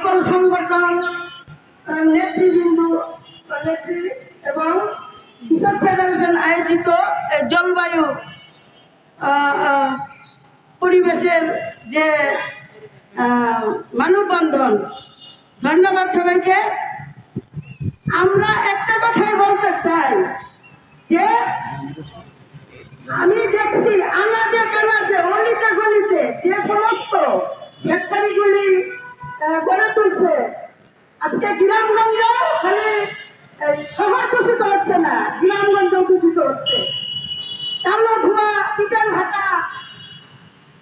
সকল সংগঠন নেতৃবৃন্দ নেত্রী এবং কৃষক ফেডারেশন আয়োজিত জলবায়ু পরিবেশের যে মানববন্ধন, ধন্যবাদ সবাইকে। আমরা একটা কথাই বলতে চাই যে, আমি দেখছি আমাদের কানাতে আজকে গ্রামগঞ্জ খালি আহ, শহর দূষিত হচ্ছে না গ্রামগঞ্জ দূষিত হচ্ছে কালো ধোয়া পিটার ভাটা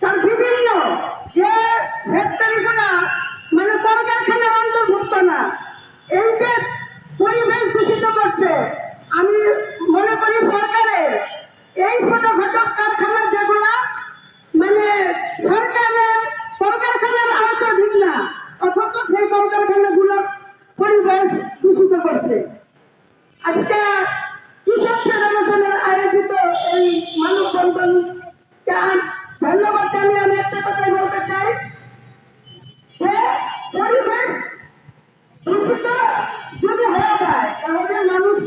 তার বিভিন্ন যে ফ্যাক্টরিগুলা মানে কলকারখানার অন্তর্ভুক্ত না এই যে পরিবেশ দূষিত করছে আমি মনে করি সরকারের এই ছোটখাটো কারখানা যেগুলা মানে সরকারের কলকারখানার আওতাধীন না অথচ সেই কলকারখানাগুলো পরিবেশ দূষিত করছে আজকে কৃষক ফেডারেশনের আয়োজিত এই মানববন্ধন ধন্যবাদ জানিয়ে আমি একটা কথাই বলতে চাই। পরিবেশ দূষিত যদি হয়ে যায়, তাহলে মানুষ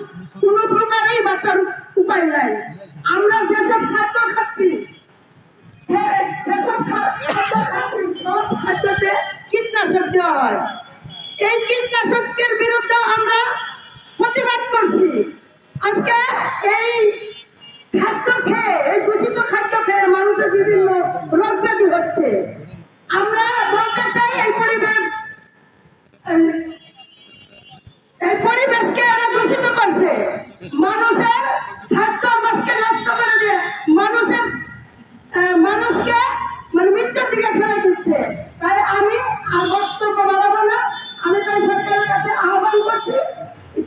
কোনো প্রকারেই বাঁচার উপায় নাই। আমরা যেসব খাদ্য খাচ্ছি যেসব খাদ্য খাচ্ছি কীটনাশক দেওয়া হয়। এই কীটনাশকের বিরুদ্ধে আমরা প্রতিবাদ করছি আজকে এই খাদ্য খেয়ে এই দূষিত খাদ্য খেয়ে মানুষের বিভিন্ন রোগ ব্যাধি হচ্ছে আমরা বলতে চাই এই পরিবেশ এই পরিবেশকে এরা দূষিত করছে। মানুষের খাদ্য অভ্যাসকে নষ্ট করে দিয়ে মানুষের মানুষকে মানে মৃত্যুর দিকে ঠেলে দিচ্ছে। তাই আমি আর বক্তব্য বাড়াবো না। আমি তাই সরকারের কাছে আহ্বান করছি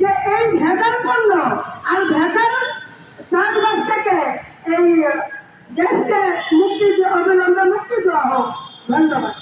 যে এই ভেজাল পণ্য আর ভেজাল চাষবাস থেকে এই দেশকে মুক্তি অবিলম্বে মুক্তি দেওয়া হোক। ধন্যবাদ।